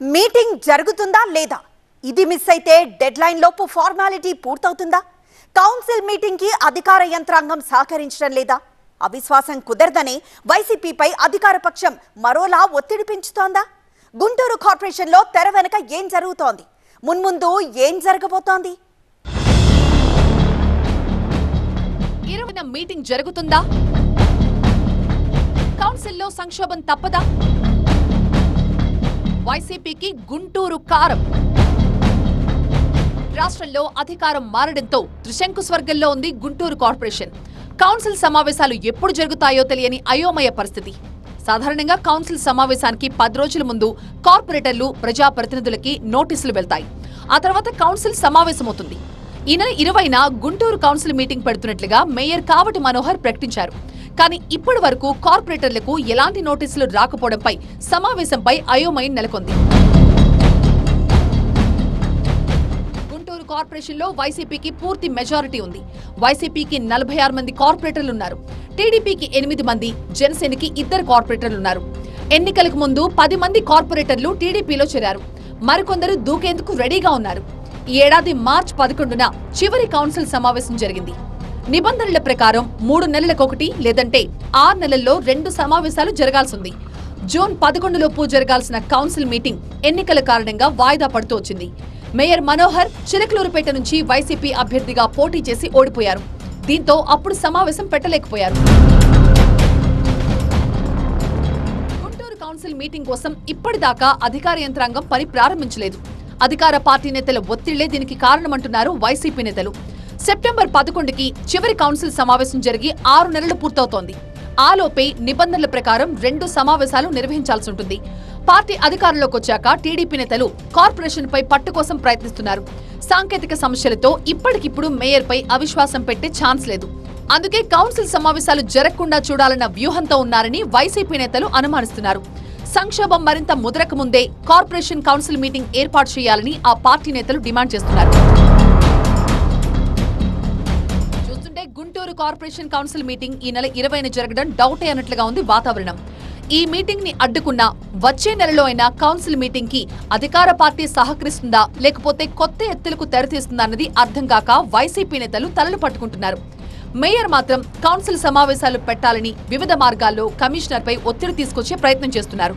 Meeting జరుగుతుందా లేదా? ఇది మిస్ అయితే డెడ్ లైన్ లోపు ఫార్మాలిటీ పూర్తవుతుందా? కౌన్సిల్ మీటింగ్కి అధికార యంత్రాంగం సహకరించడం లేదా? అవిశ్వాసం కుదరదని వైసీపీపై అధికార పక్షం మరోలా ఒత్తిడి పెంచుతోందా? గుంటూరు కార్పొరేషన్లో తెర వెనుక ఏం జరుగుతోంది? మున్ముందు ఏం జరగబోతోంది? ఇరవైన మీటింగ్ జరుగుతుందా? కౌన్సిల్లో సంక్షోభం తప్పదా? వైసీపీకి గుంటూరు కారం. రాష్ట్రంలో అధికారం మారడంతో త్రిశంకు స్వర్గంలో ఉంది గుంటూరు కార్పొరేషన్. కౌన్సిల్ సమావేశాలు ఎప్పుడు జరుగుతాయో తెలియని అయోమయ పరిస్థితి. సాధారణంగా కౌన్సిల్ సమావేశానికి పది రోజుల ముందు కార్పొరేటర్లు ప్రజాప్రతినిధులకి నోటీసులు వెళ్తాయి. ఆ తర్వాత కౌన్సిల్ సమావేశమవుతుంది. ఈ నెల ఇరవైన గుంటూరు కౌన్సిల్ మీటింగ్ పెడుతున్నట్లుగా మేయర్ కావటి మనోహర్ ప్రకటించారు. కానీ ఇప్పటి వరకు కార్పొరేటర్లకు ఎలాంటి నోటీసులు రాకపోవడంపై సమావేశంపై అయోమయం నెలకొంది. గుంటూరు కార్పొరేషన్లో వైసీపీకి పూర్తి మెజారిటీ ఉంది. వైసీపీకి నలభై ఆరు మంది కార్పొరేటర్లు ఉన్నారు టీడీపీకి ఎనిమిది మంది జనసేనకి ఇద్దరు కార్పొరేటర్లు ఉన్నారు ఎన్నికలకు ముందు పది మంది కార్పొరేటర్లు టీడీపీలో చేరారు. మరికొందరు దూకేందుకు రెడీగా ఉన్నారు. ఈ ఏడాది మార్చి పదకొండున చివరి కౌన్సిల్ సమావేశం జరిగింది. నిబంధనల ప్రకారం మూడు నెలలకొకటి లేదంటే ఆరు నెలల్లో రెండు సమావేశాలు జరగాల్సింది. జూన్ పదకొండులోపు జరగాల్సిన కౌన్సిల్ మీటింగ్ ఎన్నికల కారణంగా వాయిదా పడుతూ వచ్చింది. మేయర్ మనోహర్ చిలకలూరుపేట నుంచి వైసీపీ అభ్యర్థిగా పోటీ చేసి ఓడిపోయారు. దీంతో అప్పుడు సమావేశం పెట్టలేకపోయారు. గుంటూరు కౌన్సిల్ మీటింగ్ కోసం ఇప్పటిదాకా అధికార యంత్రాంగం పని ప్రారంభించలేదు. అధికార పార్టీ నేతల ఒత్తిళ్ళే దీనికి కారణమంటున్నారు వైసీపీ నేతలు. సెప్టెంబర్ పదకొండుకి చివరి కౌన్సిల్ సమావేశం జరిగి ఆరు నెలలు పూర్తవుతోంది. ఆలోపే నిబంధనల ప్రకారం రెండు సమావేశాలు నిర్వహించాల్సి ఉంటుంది. పార్టీ అధికారంలోకి వచ్చాక టీడీపీ నేతలు కార్పొరేషన్ పై పట్టు కోసం ప్రయత్నిస్తున్నారు. సాంకేతిక సమస్యలతో ఇప్పటికిప్పుడు మేయర్ పై అవిశ్వాసం పెట్టే ఛాన్స్ లేదు. అందుకే కౌన్సిల్ సమావేశాలు జరగకుండా చూడాలన్న వ్యూహంతో ఉన్నారని వైసీపీ నేతలు అనుమానిస్తున్నారు. సంక్షోభం మరింత ముదరక ముందే కార్పొరేషన్ కౌన్సిల్ మీటింగ్ ఏర్పాటు చేయాలని ఆ పార్టీ నేతలు డిమాండ్ చేస్తున్నారు. చూస్తుంటే గుంటూరు కార్పొరేషన్ కౌన్సిల్ మీటింగ్ ఈ నెల ఇరవైన జరగడం డౌటే అన్నట్లుగా ఉంది వాతావరణం. ఈ మీటింగ్ని అడ్డుకున్న వచ్చే నెలలో అయినా కౌన్సిల్ మీటింగ్కి అధికార పార్టీ సహకరిస్తుందా లేకపోతే కొత్త ఎత్తులకు తెరతీస్తుందా అన్నది అర్థం కాక వైసీపీ నేతలు తలలు పట్టుకుంటున్నారు. మేయర్ మాత్రం కౌన్సిల్ సమావేశాలు పెట్టాలని వివిధ మార్గాల్లో కమిషనర్ పై ఒత్తిడి తీసుకొచ్చే ప్రయత్నం చేస్తున్నారు.